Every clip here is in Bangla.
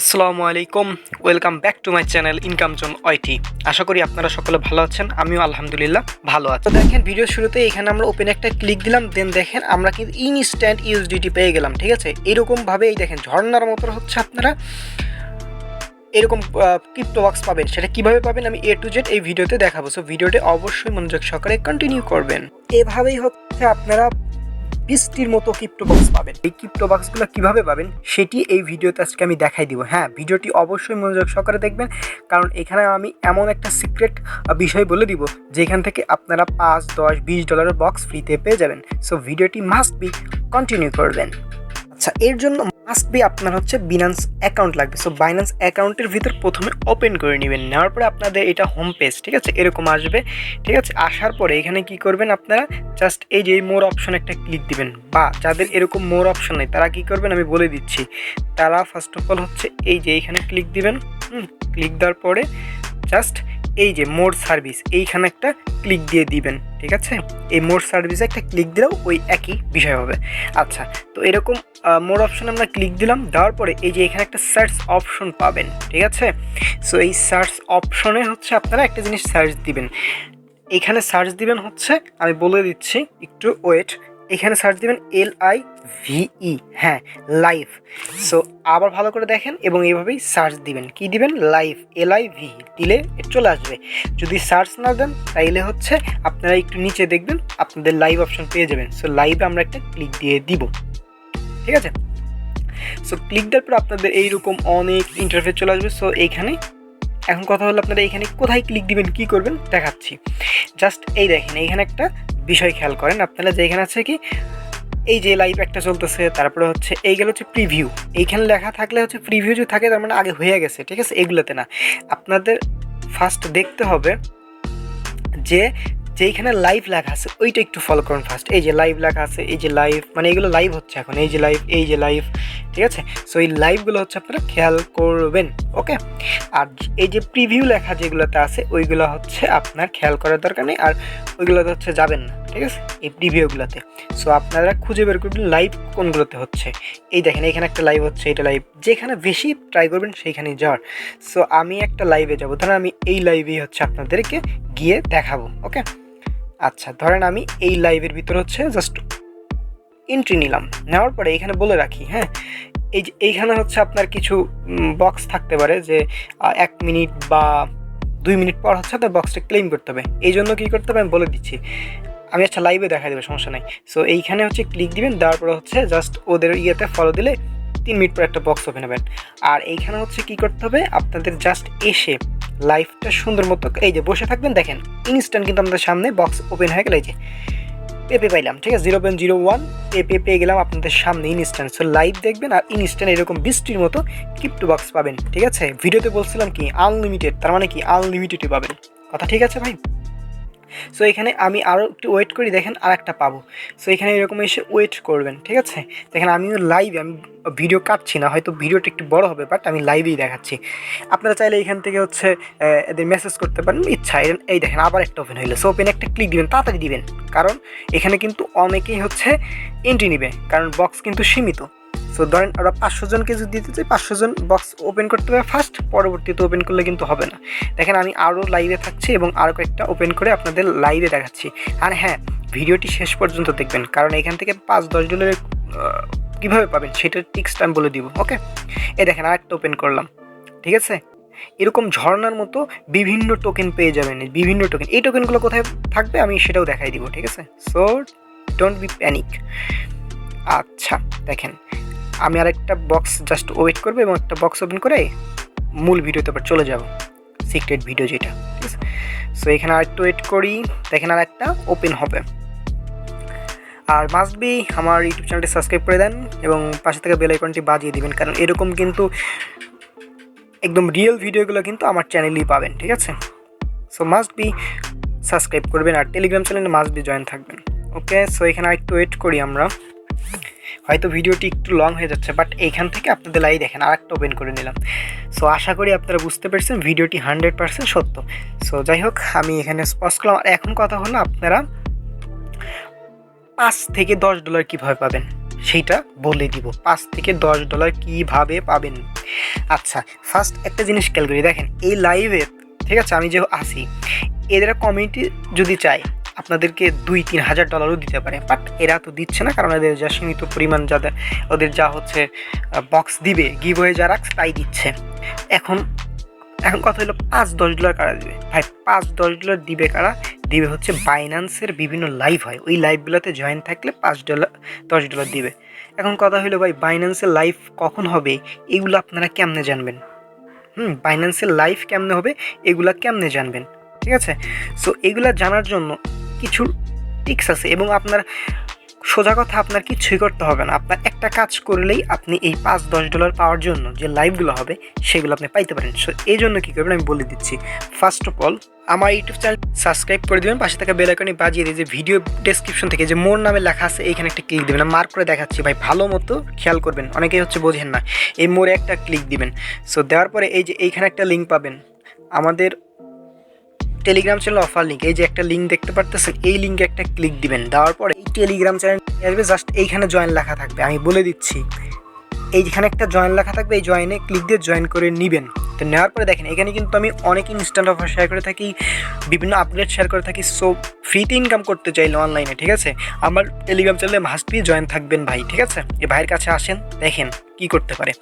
আসসালামু আলাইকুম, welcome back to my channel income zone YT আশা করি আপনারা সকলে ভালো আছেন, আমিও আলহামদুলিল্লাহ ভালো আছি। তো দেখেন ভিডিও শুরুতে এখানে আমরা ওপেন একটা ক্লিক দিলাম দেন দেখেন আমরা কিন্তু ইনস্ট্যান্ট ইউএসডিটি পেয়ে গেলাম, ঠিক আছে? এরকমভাবে এই দেখেন, ঝর্ণার মতো হচ্ছে আপনারা এরকম ক্রিপ্টো বক্স পাবেন। সেটা কীভাবে পাবেন আমি এ টু জেড এই ভিডিওতে দেখাবো। সো ভিডিওটি অবশ্যই মনোযোগ সহকারে কন্টিনিউ করবেন। এভাবেই হচ্ছে আপনারা বৃষ্টির মতো ক্রিপ্টো বক্স পাবেন। এই ক্রিপ্টো বক্সগুলো কীভাবে পাবেন সেটি এই ভিডিওতে আজকে আমি দেখাই দিব। হ্যাঁ ভিডিওটি অবশ্যই মনোযোগ সহকারে দেখবেন, কারণ এখানে আমি এমন একটা সিক্রেট বিষয় বলে দিব, যেখান থেকে আপনারা পাঁচ, দশ, বিশ ডলারের বক্স ফ্রিতে পেয়ে যাবেন। সো ভিডিওটি মাস্ট বি কন্টিনিউ করবেন। আচ্ছা এর জন্য মাস্ট বি আপনার হচ্ছে বিনান্স অ্যাকাউন্ট লাগবে। সো বাইন্যান্স অ্যাকাউন্টের ভিতর প্রথমে ওপেন করে নেবেন। নেওয়ার পরে আপনাদের এটা হোম পেজ ঠিক আছে? এরকম আসবে। ঠিক আছে? আসার পরে এখানে কি করবেন আপনারা? জাস্ট এই যে মোর অপশন একটা ক্লিক দিবেন। বা যাদের এরকম মোর অপশন নেই, তারা কি করবেন? আমি বলে দিচ্ছি। তারা ফার্স্ট অফ অল হচ্ছে এই যে এইখানে ক্লিক দিবেন। হুম ক্লিক দেওয়ার পরে জাস্ট এই যে মোর সার্ভিস, এইখানে একটা ক্লিক দিয়ে দিবেন, ঠিক আছে? এই মোর সার্ভিসে একটা ক্লিক দিলেও ওই একই বিষয় হবে। আচ্ছা তো এরকম মোর অপশন আমরা ক্লিক দিলাম, দেওয়ার পরে এই যে এখানে একটা সার্চ অপশন পাবেন, ঠিক আছে? সো এই সার্চ অপশনে হচ্ছে আপনারা একটা জিনিস সার্চ দিবেন। এখানে সার্চ দিবেন হচ্ছে, আমি বলে দিচ্ছি, একটু ওয়েট এখানে সার্চ দিবেন এল আই ভিই হ্যাঁ লাইভ সো আবার ভালো করে দেখেন এবং এইভাবেই সার্চ দিবেন। কি দিবেন? লাইভ এল আই ভি দিলে চলে আসবে। যদি সার্চ না দেন, তাইলে হচ্ছে আপনারা একটু নিচে দেখবেন, আপনাদের লাইভ অপশন পেয়ে যাবেন। সো লাইভে আমরা একটা ক্লিক দিয়ে দিব। ঠিক আছে? সো ক্লিক দেওয়ার পর আপনাদের এইরকম অনেক ইন্টারফেস চলে আসবে। সো এইখানে এখন কথা হলো আপনারা এখানে কোথায় ক্লিক দিবেন, কি করবেন, দেখাচ্ছি। জাস্ট এই দেখেন এইখানে একটা বিষয় খেয়াল করেন। আপনারা যে এখানে আছে কি, এই যে লাইভ একটা চলতেছে, তারপরে হচ্ছে এইগুলো হচ্ছে প্রিভিউ এইখানে লেখা থাকলে হচ্ছে প্রিভিউ যদি থাকে, তার মানে আগে হয়ে গেছে, ঠিক আছে? এগুলোতে না। আপনাদের ফার্স্ট দেখতে হবে যে যেইখানে লাইভ লেখা আছে, ওইটা একটু ফলো করুন ফার্স্ট এই যে লাইভ লেখা আছে, এই যে লাইভ মানে এগুলো লাইভ হচ্ছে এখন। এই যে লাইভ এই যে লাইভ ঠিক আছে? সো এই লাইভগুলো হচ্ছে আপনারা খেয়াল করবেন ওকে আর এই যে প্রিভিউ লেখা যেগুলোতে আছে, ওইগুলো হচ্ছে আপনার খেয়াল করার দরকার নেই, আর ওইগুলোতে হচ্ছে যাবেন না, ঠিক আছে? এই প্রিভিউগুলোতে সো আপনারা খুঁজে বের করবেন লাইভ কোনগুলোতে হচ্ছে। এই দেখেন, এখানে একটা লাইভ হচ্ছে এটা লাইভ যেখানে বেশি ট্রাই করবেন সেইখানেই যাওয়ার। সো আমি একটা লাইভে যাব। ধরেন আমি এই লাইভেই হচ্ছে আপনাদেরকে গিয়ে দেখাবো ওকে আচ্ছা ধরেন আমি এই লাইভের ভিতর হচ্ছে জাস্ট এন্ট্রি নিলাম। নেওয়ার পরে এখানে বলে রাখি হ্যাঁ? এই যে এইখানে হচ্ছে আপনার কিছু বক্স থাকতে পারে যে এক মিনিট বা দুই মিনিট পর হচ্ছে আপনার বক্সটা ক্লেম করতে হবে। এই জন্য কী করতে হবে? আমি বলে দিচ্ছি। আমি আচ্ছা লাইভে দেখা দেবে, সমস্যা নাই। সো এইখানে হচ্ছে ক্লিক দিবেন, দেওয়ার পরে হচ্ছে জাস্ট ওদের ইয়েতে ফলো দিলে তিন মিনিট পর একটা বক্স ওপেন হবেন আর এইখানে হচ্ছে কি করতে হবে? আপনাদের জাস্ট এসে লাইফটা সুন্দর মতো। এই যে বসে থাকবেন, দেখেন ইনস্ট্যান্ট কিন্তু আমাদের সামনে বক্স ওপেন হয়ে গেলে। এই যে, পেপে পাইলাম, ঠিক আছে? জিরো পয়েন্ট জিরো ওয়ান পেপে পেয়ে গেলাম আপনাদের সামনে ইনস্ট্যান্ট সো লাইভ দেখবেন আর ইনস্ট্যান্ট এরকম বৃষ্টির মতো কিপ্টো বক্স পাবেন, ঠিক আছে? ভিডিওতে বলছিলাম কি আনলিমিটেড তার মানে কি আনলিমিটেডই পাবেন। কথা ঠিক আছে ভাই? সো এখানে আমি আরও একটু ওয়েট করি, দেখেন আর একটা পাবো। সো এখানে এরকম এসে ওয়েট করবেন, ঠিক আছে? দেখেন আমিও লাইভে আমি ভিডিও কাটছি না, হয়তো ভিডিওটা একটু বড় হবে বাট আমি লাইভেই দেখাচ্ছি। আপনারা চাইলে এখান থেকে হচ্ছে এদের মেসেজ করতে পারেন, ইচ্ছা। এই দেখেন আবার একটা ওপেন হইল। সো ওপেন একটা ক্লিক দিবেন, তাড়াতাড়ি দিবেন। কারণ এখানে কিন্তু অনেকেই হচ্ছে এন্ট্রি নিবে, কারণ বক্স কিন্তু সীমিত। সো ধরেন ওরা পাঁচশো জনকে যদি দিতে চাই, পাঁচশো জন বক্স ওপেন করতে হবে ফার্স্ট পরবর্তীতে ওপেন করলে কিন্তু হবে না। দেখেন আমি আরও লাইভে থাকছি এবং আরও কয়েকটা ওপেন করে আপনাদের লাইভে দেখাচ্ছি। আর হ্যাঁ ভিডিওটি শেষ পর্যন্ত দেখবেন, কারণ এখান থেকে পাঁচ, দশ ডলারের কীভাবে পাবেন সেটার টিক্সটা আমি বলে দিব ওকে এ দেখেন আরেকটা ওপেন করলাম, ঠিক আছে? এরকম ঝর্নার মতো বিভিন্ন টোকেন পেয়ে যাবেন, বিভিন্ন টোকেন এই টোকেনগুলো কোথায় থাকবে আমি সেটাও দেখাই দিব, ঠিক আছে? সো ডোন্ট বি প্যানিক আচ্ছা দেখেন আমি আরেকটা বক্স জাস্ট ওয়েট করব এবং একটা বক্স ওপেন করে মূল ভিডিওতে আবার চলে যাব। সিক্রেট ভিডিও যেটা, ঠিক আছে? সো এখানে আরেকটু ওয়েট করি, দেখেন আর একটা ওপেন হবে। আর মাস্ট বি আমার ইউটিউব চ্যানেলটি সাবস্ক্রাইব করে দেন এবং পাশে থেকে বেল আইকনটি বাজিয়ে দিবেন, কারণ এরকম কিন্তু একদম রিয়েল ভিডিওগুলো কিন্তু আমার চ্যানেলেই পাবেন, ঠিক আছে? সো মাস্ট বি সাবস্ক্রাইব করবেন আর টেলিগ্রাম চ্যানেলে মাস্ট বি জয়েন থাকবেন। ওকে সো এখানে আরেকটু ওয়েট করি আমরা। হয়তো ভিডিওটি একটু লং হয়ে যাচ্ছে বাট এইখান থেকে আপনাদের লাই দেখেন আর একটা ওপেন করে নিলাম। সো আশা করি আপনারা বুঝতে পেরেছেন, ভিডিওটি হান্ড্রেড পার্সেন্ট সত্য। সো যাই হোক, আমি এখানে স্পষ্ট করলাম। আর এখন কথা হলো আপনারা পাঁচ থেকে দশ ডলার কীভাবে পাবেন? সেইটা বলে দিব। পাঁচ থেকে দশ ডলার কীভাবে পাবেন? আচ্ছা ফার্স্ট একটা জিনিস খেয়াল করি। দেখেন, এই লাইভে ঠিক আছে, আমি যে আসি এদের কমিউনিটি যদি চায় আপনাদেরকে দুই তিন হাজার ডলারও দিতে পারে। বাট এরা তো দিচ্ছে না, কারণ এদের যা সীমিত পরিমাণ যাদের, ওদের যা হচ্ছে বক্স দিবে গিভ হয়ে যা রাখছে তাই দিচ্ছে। এখন এখন কথা হলো পাঁচ দশ ডলার কারা দিবে? ভাই, পাঁচ দশ ডলার দিবে কারা? দিবে হচ্ছে বাইন্যান্সের বিভিন্ন লাইভ হয়। ওই লাইভগুলোতে জয়েন থাকলে পাঁচ ডলার দশ ডলার দিবে। এখন কথা হলো ভাই বাইন্যান্সের লাইভ কখন হবে? এগুলো আপনারা কেমনে জানবেন? হুম বাইন্যান্সের লাইভ কেমনে হবে? এগুলা কেমনে জানবেন? ঠিক আছে? সো এগুলা জানার জন্য কিছু টিক্স আছে এবং আপনার সোজা কথা আপনার কিছুই করতে হবে না। আপনার একটা কাজ করলেই আপনি এই পাঁচ, দশ ডলার পাওয়ার জন্য যে লাইভগুলো হবে, সেগুলো আপনি পাইতে পারেন। সো এই জন্য কী করবেন, আমি বলে দিচ্ছি। ফার্স্ট অফ অল আমার ইউটিউব চ্যানেল সাবস্ক্রাইব করে দেবেন, পাশে থাকা বেল বাজিয়ে দিয়ে যে ভিডিও ডেসক্রিপশন থেকে যে মোর নামে লেখা আছে, এইখানে একটা ক্লিক দেবেন। মার্ক করে দেখাচ্ছি, ভাই, ভালো মতো খেয়াল করবেন। অনেকেই হচ্ছে বোঝেন না, এই মোড়ে একটা ক্লিক দিবেন। সো দেওয়ার পরে এই যে এইখানে একটা লিঙ্ক পাবেন। আমাদের টেলিগ্রাম চ্যানেল অফার লিঙ্ক এই যে একটা লিঙ্ক দেখতে পারতেছেন, এই লিঙ্কে একটা ক্লিক দিবেন। দেওয়ার পরে এই টেলিগ্রাম চ্যানেল আসবে জাস্ট এইখানে জয়েন লেখা থাকবে। আমি বলে দিচ্ছি। এইখানে একটা জয়েন লেখা থাকবে, এই জয়েনে ক্লিক দিয়ে জয়েন করে নেবেন। তো নেওয়ার পরে দেখেন, এখানে কিন্তু আমি অনেক ইনস্ট্যান্ট অফার শেয়ার করে থাকি, বিভিন্ন আপডেট শেয়ার করে থাকি সো ফ্রিতে ইনকাম করতে চাইলে অনলাইনে ঠিক আছে? আমার টেলিগ্রাম চ্যানেলে মাস্ট বি জয়েন থাকবেন ভাই, ঠিক আছে? এই ভাইয়ের কাছে আসেন, দেখেন কি করতে পারে।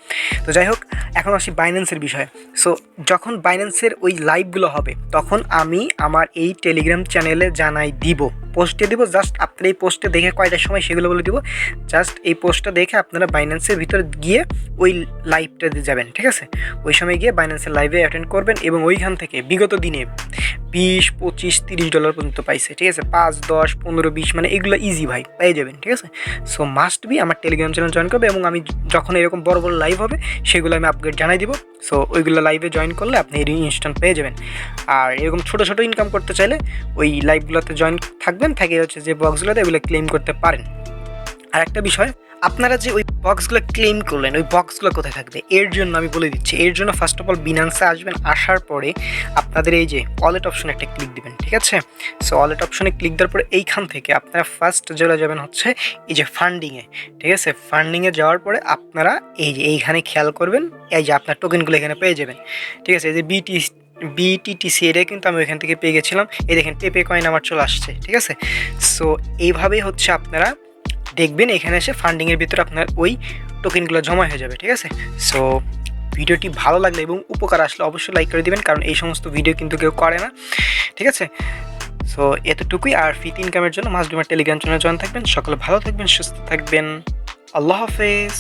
তো যাই হোক, এখন আসি বাইন্যান্সের বিষয়ে। সো যখন বাইন্যান্সের ওই লাইভগুলো হবে, তখন আমি আমার এই টেলিগ্রাম চ্যানেলে জানাই দিব। পোস্টে দিব, জাস্ট আপনার এই পোস্টে দেখে কয়টার সময় সেগুলো বলে দিব। জাস্ট এই পোস্টটা দেখে আপনারা বাইন্যান্সের ভিতরে গিয়ে ওই লাইভটাতে যাবেন, ঠিক আছে? ওই সময় গিয়ে বাইন্যান্সের লাইভে অ্যাটেন্ড করবেন এবং ওইখান থেকে বিগত দিনে বিশ, পঁচিশ, তিরিশ ডলার পর্যন্ত পাইছে, ঠিক আছে? পাঁচ, দশ, পনেরো, বিশ মানে এগুলো ইজি ভাই, পেয়ে যাবেন, ঠিক আছে? সো মাস্ট বি আমার টেলিগ্রাম চ্যানেল জয়েন করবে এবং আমি যখন এরকম বড় বড় লাইভ হবে, সেগুলো আমি আপগ্রেড জানাই দিব। সো ওইগুলো লাইভে জয়েন করলে আপনি ইনস্ট্যান্ট পেয়ে যাবেন। আর এরকম ছোটো ছোটো ইনকাম করতে চাইলে ওই লাইভগুলোতে জয়েন থাকবেন, থাকে হচ্ছে যে বক্সগুলোতে এগুলো ক্লেম করতে পারেন। আর একটা বিষয় আপনারা যে ওই বক্সগুলো ক্লেম করলেন, ওই বক্সগুলো কোথায় থাকবে? এর জন্য আমি বলে দিচ্ছি, এর জন্য ফার্স্ট অফ অল বিনান্সে আসবেন, আসার পরে আপনাদের এই যে ওয়ালেট অপশনে একটা ক্লিক দিবেন, ঠিক আছে? সো ওয়ালেট অপশনে ক্লিক দেওয়ার পরে এইখান থেকে আপনারা ফার্স্ট চলে যাবেন হচ্ছে এই যে ফান্ডিংয়ে ঠিক আছে? ফান্ডিংয়ে যাওয়ার পরে আপনারা এই যে এইখানে খেয়াল করবেন, এই যে আপনার টোকেনগুলো এখানে পেয়ে যাবেন, ঠিক আছে? এই যে বিটি বিটিটিসি এটা কিন্তু আমি ওইখান থেকে পেয়ে গেছিলাম, এই দেখেন পেপে কয়েন আমার চলে আসছে, ঠিক আছে? সো এইভাবেই হচ্ছে আপনারা দেখবেন, এখানে এসে ফান্ডিংয়ের ভিতরে আপনার ওই টোকেনগুলো জমা হয়ে যাবে, ঠিক আছে? সো ভিডিওটি ভালো লাগলে এবং উপকার আসলে অবশ্যই লাইক করে দেবেন, কারণ এই সমস্ত ভিডিও কিন্তু কেউ করে না, ঠিক আছে? সো এতটুকুই, আর ফিট ইনকামের জন্য মাস ডুমার টেলিগ্রাম চ্যানেল জয়েন থাকবেন। সকলে ভালো থাকবেন, সুস্থ থাকবেন। আল্লাহ হাফেজ।